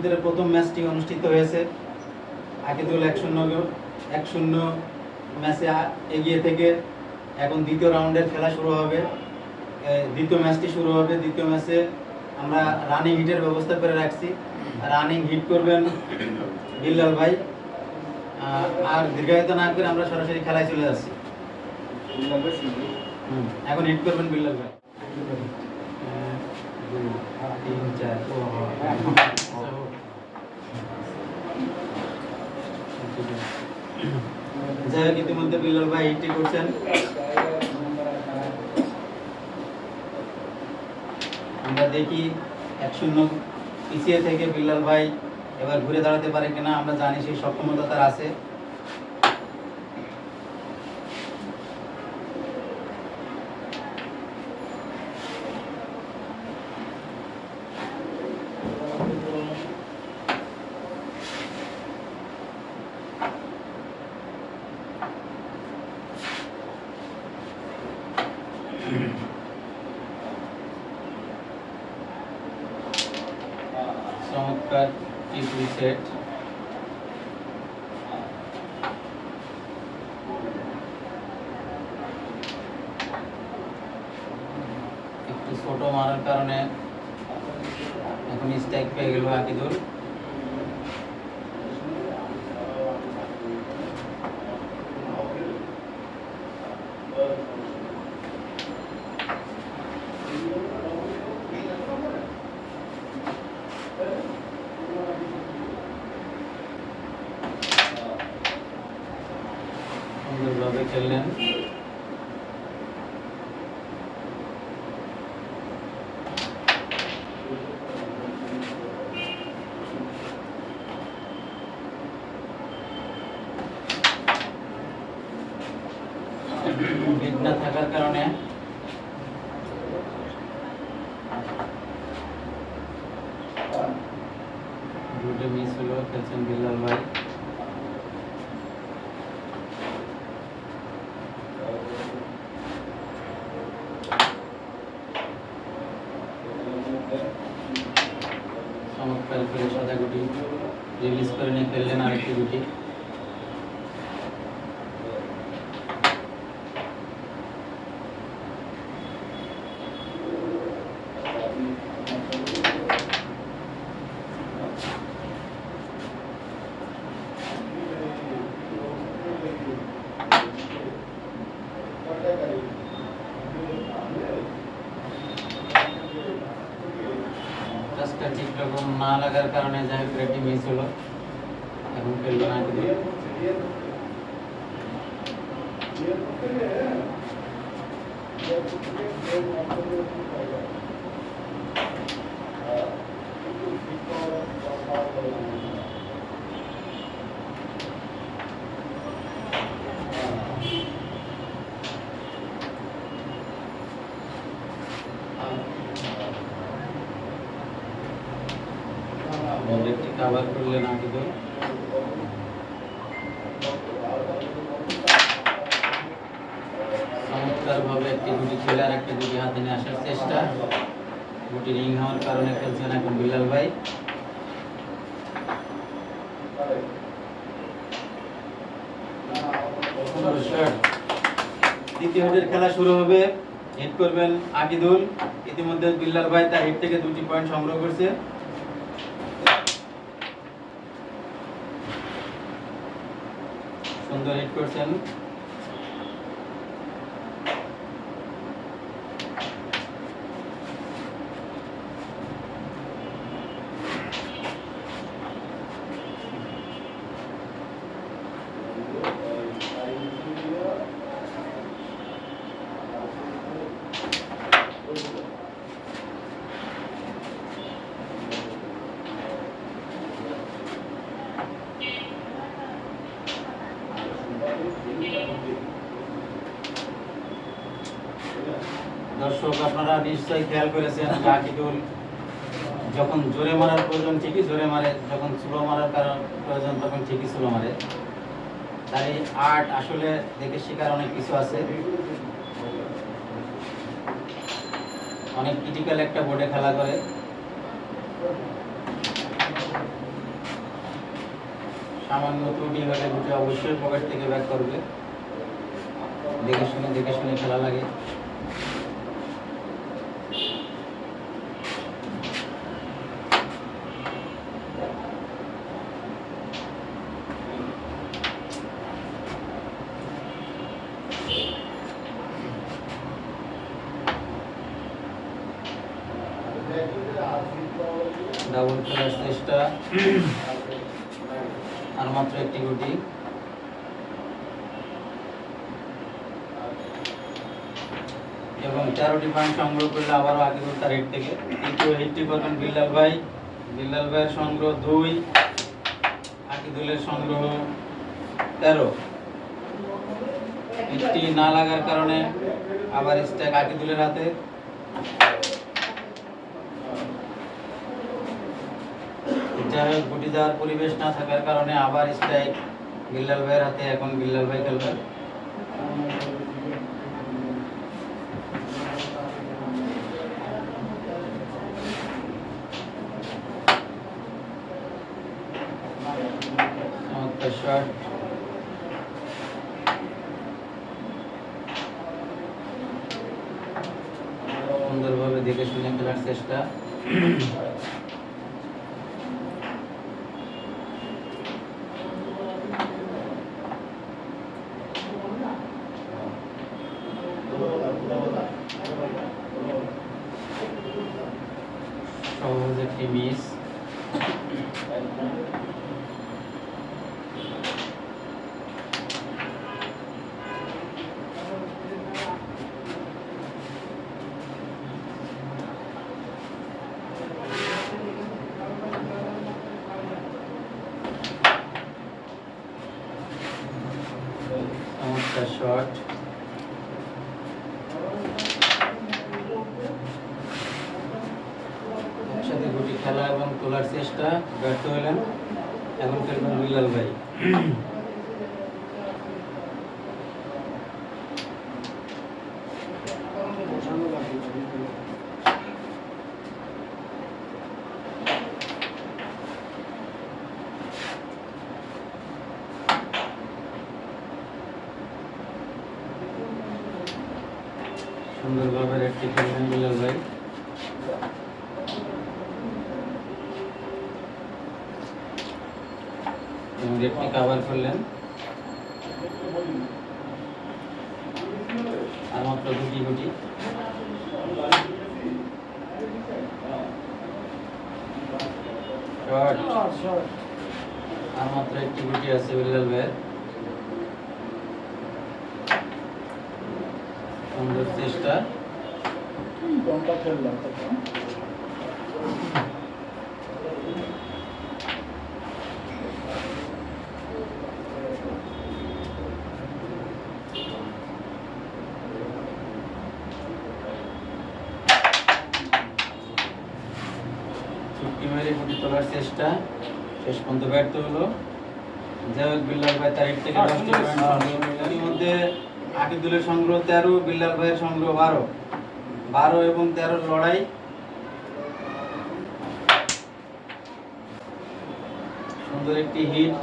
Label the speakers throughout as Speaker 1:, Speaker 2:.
Speaker 1: ভিতরে প্রথম ম্যাচটি অনুষ্ঠিত হয়েছে আকিদুল এক শূন্য এক শূন্য ম্যাচে এগিয়ে থেকে এখন দ্বিতীয় রাউন্ডের খেলা শুরু হবে। দ্বিতীয় ম্যাচটি শুরু হবে। দ্বিতীয় ম্যাচে আমরা রানিং হিটের ব্যবস্থা করে রাখছি। রানিং হিট করবেন বিল্লাল ভাই। আর দীর্ঘায়িত না করে আমরা সরাসরি খেলায় চলে যাচ্ছি। এখন হিট করবেন বিল্লাল ভাই। তিন, চার, যাই ইতিমধ্যে বিল্লাল ভাই এইটি করছেন। আমরা দেখি এক শূন্য পিছিয়ে থেকে বিল্লাল ভাই এবার ঘুরে দাঁড়াতে পারে কিনা, আমরা জানি সেই সক্ষমতা তার আছে। চমৎকার টিপ সেট একটু ছোট মারার কারণে এখন স্ট্রাইক পেয়ে গেল আকিদুল সুন্দরভাবে খেললেন বিট Il y a. একটি কাভার করলেন আকিদুল চমৎকারভাবে একটি গুটি খেলে আর একটা গুটি হাতে নিয়ে আসার চেষ্টা গুটি রিং হওয়ার কারণে খেলছেন এখন বিলাল ভাই। দ্বিতীয় খেলা শুরু হবে। হিট করবেন আকিদুল। ইতিমধ্যে বিল্লাল ভাই তার হিট থেকে দুটি পয়েন্ট সংগ্রহ করছে। সুন্দর হিট করছেন। দর্শক, আপনারা নিশ্চয়ই খেয়াল করেছেন আকিদুল যখন জোরে মারার প্রয়োজন, ঠিকই জোরে মারে, যখন স্লো মারার কারণ প্রয়োজন, তখন ঠিকই স্লো মারে। তাই আর্ট আসলে দেখে শেখার অনেক কিছু আছে। অনেক ক্রিটিক্যাল একটা বোর্ডে খেলা করে। সামান্য ত্রুটি হলে গুটি অবশ্যই পকেট থেকে ব্যাক করবে। দেখে শুনে দেখে শুনে খেলা লাগে। ডাবল খেলার চেষ্টা আর মাত্র একটি গুটি। এবং তেরোটি পয়েন্ট সংগ্রহ করলে আবারও আগে তার হেড থেকে তৃতীয় হিটটি করবেন বিল্লাল ভাই, বিল্লাল ভাইয়ের সংগ্রহ দুই আকিদুলের সংগ্রহ তেরো। হিটটি না লাগার কারণে আবার স্ট্যাক আকিদুলের হাতে। যাই হোক গুটি দেওয়ার পরিবেশ না থাকার কারণে আবার স্ট্রাইক। বিল্লাল ভাইয়ের হাতে এখন বিল্লাল ভাই খেলবেন চমৎকার শট সুন্দরভাবে দেখে শুনে খেলার চেষ্টা সহজ একটি মিস চমৎকার শট একসাথে গুটি খেলা এবং তোলার চেষ্টা ব্যর্থ হলেন এখন খেলবেন বিল্লাল ভাই সুন্দরভাবে খেলবেন বিল্লাল ভাই এবং কাভার করলেন। আর মাত্র দুটি গুটি শট আর মাত্র একটি গুটি আছে বিল্লাল ভাইয়ের। সুন্দর চেষ্টা। গুটি তোলার চেষ্টা। শেষ পর্যন্ত ব্যর্থ হলো। হোক বিল্লাল ভাই থেকে দশটি সংগ্রহ করলেন। এর মধ্যে আকিদুলের সংগ্রহ তেরো বিল্লাল ভাইয়ের সংগ্রহ বারো। বারো এবং তেরোর লড়াই। সুন্দর একটি হিট।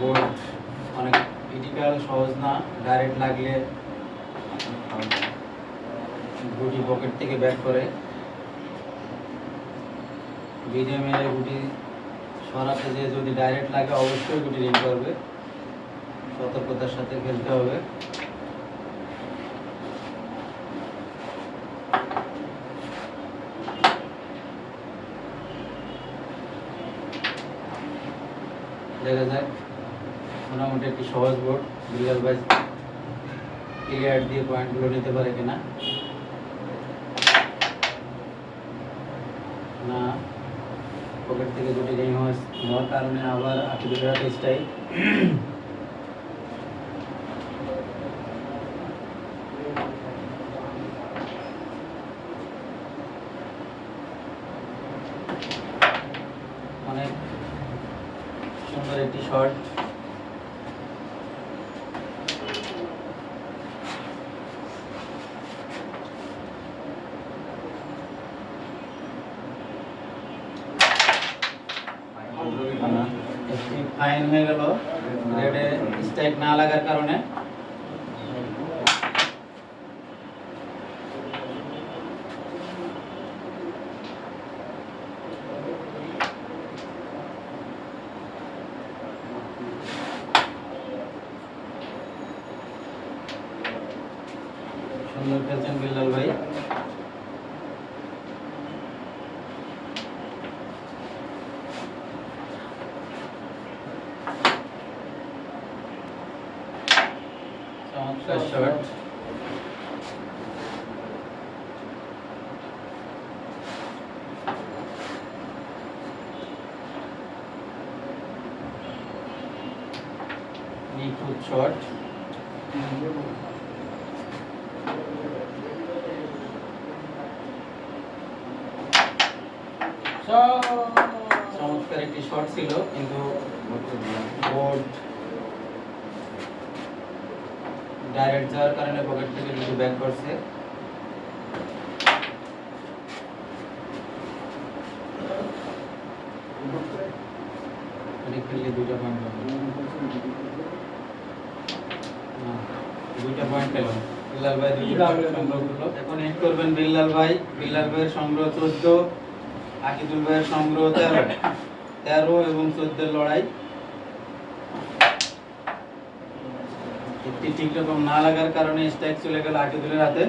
Speaker 1: বোর্ড অনেক ক্রিটিক্যাল সহজ না ডাইরেক্ট লাগলে গুটি পকেট থেকে ব্যাক করে বিজে মেরে গুটি সরাতে যে যদি ডাইরেক্ট লাগে অবশ্যই গুটি রিং করবে। সতর্কতার সাথে খেলতে হবে। দেখা যাক। মোটামুটি একটি সহজ বোর্ড বিল্লাল ভাই ক্লিয়ার দিয়ে পয়েন্টগুলো নিতে পারে কিনা? না পকেট থেকে দুটি রিং হওয়ার কারণে আবার আকিদুলের হাতে স্টাইল অনেক সুন্দর একটি শট একটি ফাইন হয়ে গেল। রেডে স্ট্রাইক না লাগার কারণে সুন্দর খেলছেন বিল্লাল ভাই চমৎকার শট নিখুঁত শট চমৎকার একটি শট ছিল, কিন্তু বোর্ড ডাইরেক্ট যাওয়ার কারণে পকেট থেকে কিছু ব্যাক করছে এটি খেললে দুইটা পয়েন্ট পাবে না, দুইটা পয়েন্ট পেল বিল্লাল ভাই সংগ্রহ করল। এখন করবেন বিল্লাল ভাই। বিল্লাল ভাইয়ের সংগ্রহ চোদ্দ আকিদুল ভাইয়ের সংগ্রহ তেরো। তেরো এবং চোদ্দের লড়াই। একটি ঠিক রকম না লাগার কারণে স্ট্রাইক চলে গেল আকিদুলের হাতে।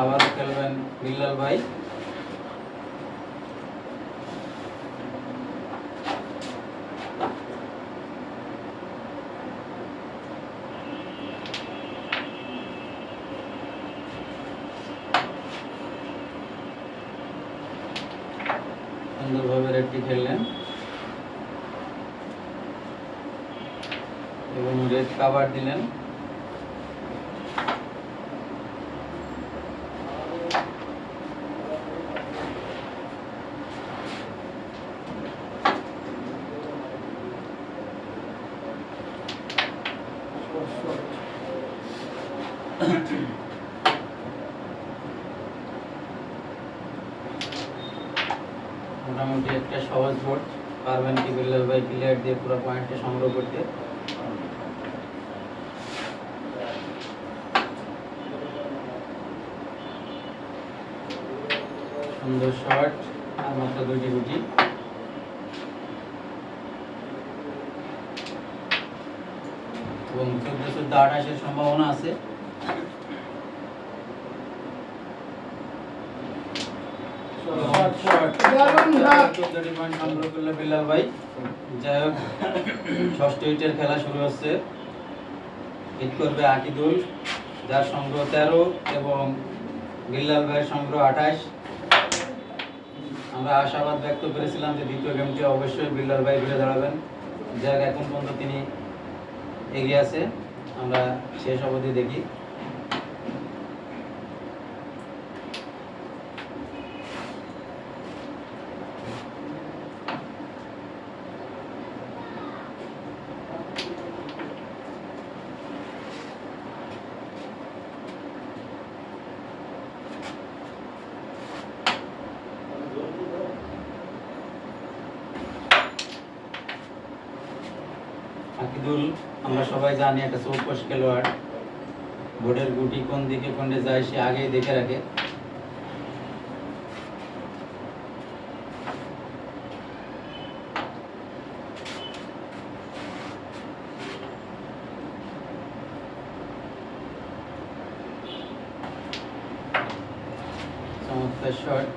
Speaker 1: আবার খেলবেন বিল্লাল ভাই সুন্দরভাবে রেডটি খেললেন এবং কাভার দিলেন। মোটামুটি একটা সহজ বোর্ড। পারবেন কি বিল্লাল ভাই প্লেয়ার দিয়ে পুরো পয়েন্টটা সংগ্রহ করতে। সুন্দর শট আর মাত্র দুইটি গুটি এবং চোদ্দ চোদ্দ আঠাশের সম্ভাবনা আছে। চোদ্দটি সংগ্রহ করলে বিল্লাল ভাই। যাই হোক ষষ্ঠ হিটের খেলা শুরু হচ্ছে। হিট করবে আকিদুল যার সংগ্রহ তেরো এবং বিল্লাল ভাইয়ের সংগ্রহ আঠাশ। আমরা আশাবাদ ব্যক্ত করেছিলাম যে দ্বিতীয় গেমটি অবশ্যই বিল্লার ভাই ঘুরে দাঁড়াবেন। যাক, এখন পর্যন্ত তিনি এগিয়ে আছে। আমরা শেষ অবধি দেখি। আকিদুল আমরা সবাই জানি একটা চৌকস খেলোয়াড়। বোর্ডের গুটি কোন দিকে কোনটা যায়, সে আগেই দেখে রাখে চমৎকার শট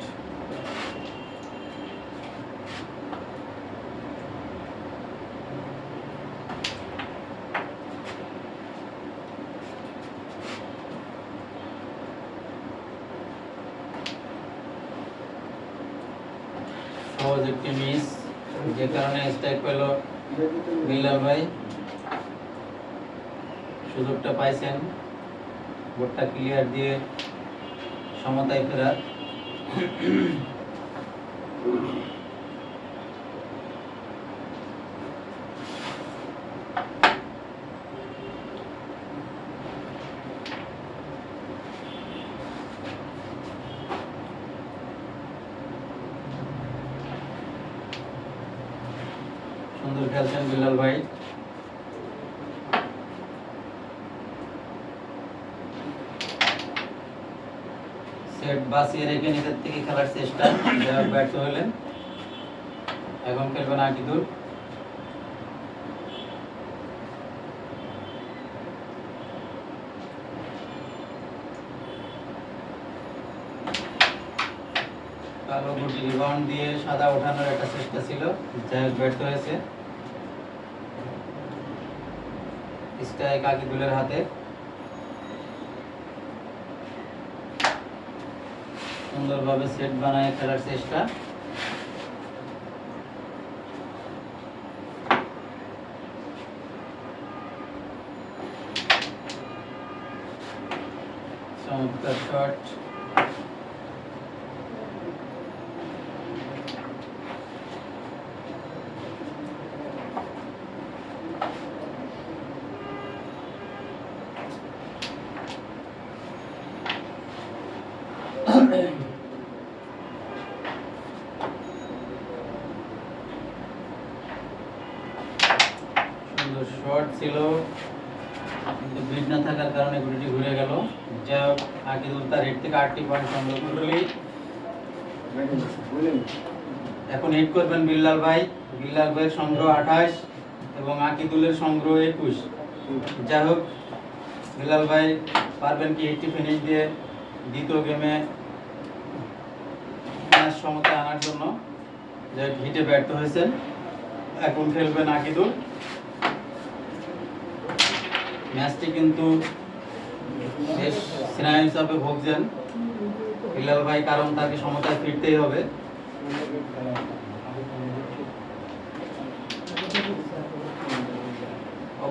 Speaker 1: একটি মিস যে কারণে স্ট্রাইক পেল বিল্লাল ভাই। সুযোগটা পাইছেন। বোর্ডটা ক্লিয়ার দিয়ে সমতায় ফেরার সুন্দর খেলছেন বিল্লাল ভাই সেট বাসিয়ে রেখে নিজের থেকে খেলার চেষ্টা যারা ব্যর্থ হলেন। এখন খেলবেন আকিদুল। কালো গুটি রিবাউন্ড দিয়ে সাদা ওঠানোর একটা চেষ্টা ছিল, যাই ব্যর্থ হয়েছে। স্ট্রাইক আকিদুলের হাতে। সুন্দরভাবে সেট বানায় খেলার চেষ্টা চমৎকার শট সুন্দর শট ছিল কিন্তু বিট না থাকার কারণে গুলিটি ঘুরে গেল যা হোক, আকিদুল তার হেড থেকে আটটি পয়েন্ট সংগ্রহ করলি হিট করবেন বিল্লাল ভাই। বিল্লাল ভাইয়ের সংগ্রহ আঠাশ এবং আকিদুলের সংগ্রহ একুশ। যাই হোক, বিল্লাল ভাই, পারবেন কি এইটি ফিনিশ দিয়ে দ্বিতীয় গেমে ম্যাচ সমতায় আনার জন্য? যে হিটে ব্যর্থ হয়েছেন। এখন খেলবেন আকিদুল। ম্যাচটি কিন্তু বেশ সিনারি হিসাবে ভোগছেন। বিল্লাল ভাই, কারণ তাকে সমতায় ফিরতেই হবে।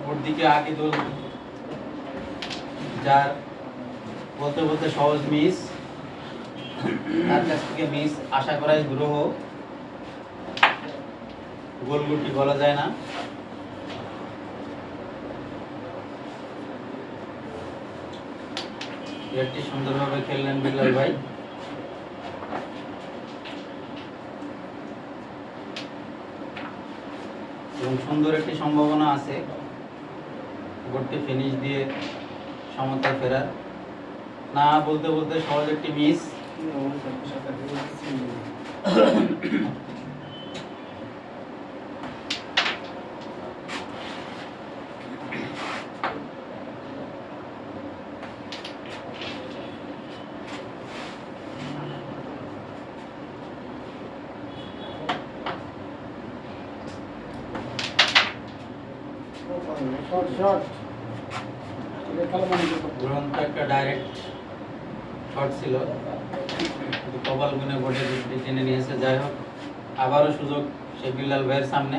Speaker 1: অপরদিকে আকিদুল যার বলতে বলতে সহজ মিস তার কাছ থেকে মিস আশা করাই গ্রহ। গোল গুটি বলা যায় না। প্লেয়ারটি সুন্দরভাবে খেললেন বিল্লাল ভাই। এবং সুন্দর একটি সম্ভাবনা আছে। গোলটি ফিনিশ দিয়ে সমতা ফেরার। না বলতে বলতে সহজ একটি মিস
Speaker 2: মানে
Speaker 1: একটা ডাইরেক্ট শট ছিল। কপাল গুনে বোর্ডে টেনে নিয়েছে। যাই হোক, আবারও সুযোগ সে বিল্লাল ভাইয়ের সামনে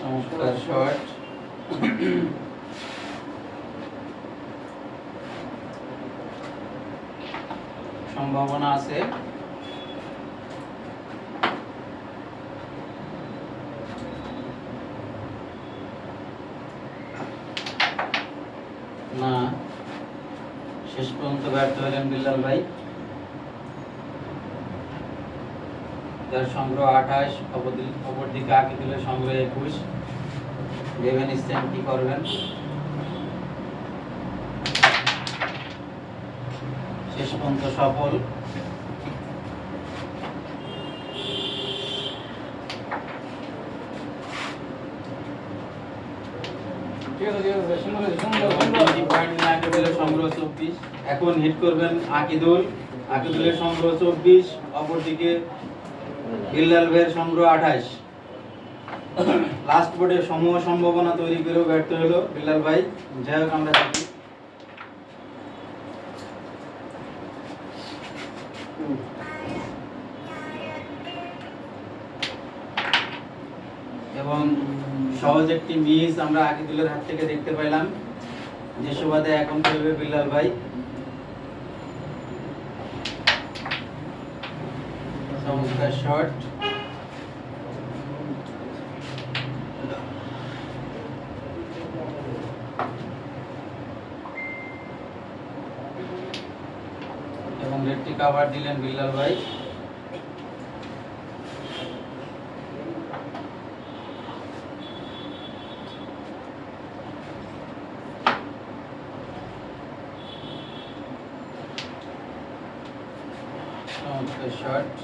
Speaker 1: চমৎকার শট সম্ভাবনা আছে শেষ পর্যন্ত ব্যর্থ হলেন বিল্লাল ভাই। যার সংগ্রহ আঠাশ অপরদিকে আকিদুলের সংগ্রহ একুশ। ভেবে নিচ্ছেন কি করবেন? শেষ পর্যন্ত সফল।
Speaker 2: ঠিক আছে ঠিক আছে, সুন্দর সুন্দর
Speaker 1: এবং
Speaker 2: সুন্দর
Speaker 1: তিনটি পয়েন্ট নিয়ে আকিদুলের সংগ্রহ চব্বিশ। এখন হিট করবেন আকিদুল। আকিদুলের সংগ্রহ চব্বিশ, অপরদিকে ভাইয়ের সংগ্রহ আঠাশ। লাস্ট বোর্ডে সমূহ সম্ভাবনা তৈরি করেও ব্যর্থ হলো বিল্লাল ভাই। যাই হোক, আমরা দেখি। এবং সহজ একটি মিস আমরা আকিদুলের হাত থেকে দেখতে পেলাম যে সুবাদে এখন খেলবে বিল্লাল ভাই চমৎকার শট এবং রেডটি কাভার দিলেন বিল্লাল ভাই
Speaker 2: শর্ট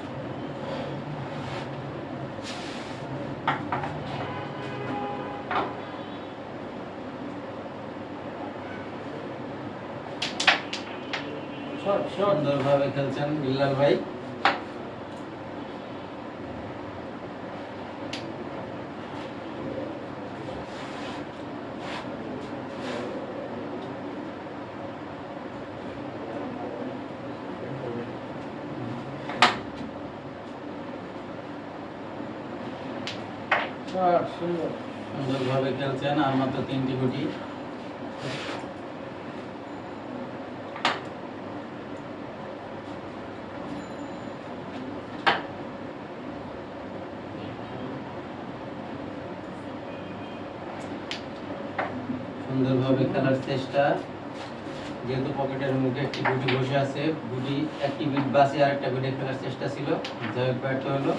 Speaker 2: শর্ট
Speaker 1: সুন্দরভাবে খেলছেন বিল্লাল ভাই। সুন্দরভাবে খেলছেন আর মাত্র তিনটি গুটি। সুন্দরভাবে খেলার চেষ্টা। যেহেতু পকেটের মুখে একটি গুটি বসে আছে, গুটি, একটি বিট বাসে আর একটা বিটে খেলার চেষ্টা ছিল। যাই হোক ব্যর্থ হলো।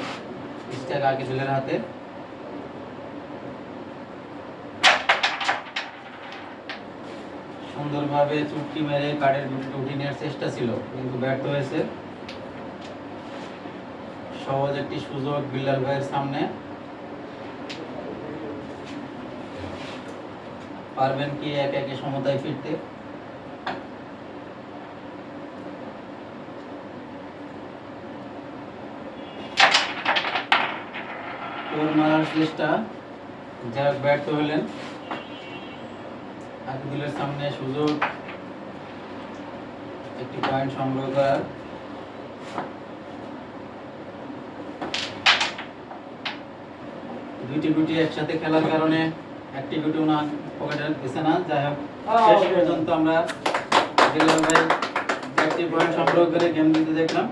Speaker 1: স্ট্যাক আগে হাতে। সুন্দরভাবে চুটকি মেরে কাঠের গুটিটা উঠিয়ে নেওয়ার চেষ্টা ছিল, কিন্তু ব্যর্থ হয়েছে। সহজ একটি সুযোগ বিল্লাল ভাইয়ের সামনে। পারবেন কি একে একে সমতায় ফিরতে? মারার চেষ্টা যা হোক ব্যর্থ হলেন। আকিদুলের সামনে সুযোগ একটি পয়েন্ট সংগ্রহ করার। দুইটি গুটি একসাথে খেলার কারণে একটি গুটি ওনার পকেটে গেছে না। যাই হোক শেষ পর্যন্ত আমরা ভাই একটি পয়েন্ট সংগ্রহ করে গেম দিতে দেখলাম।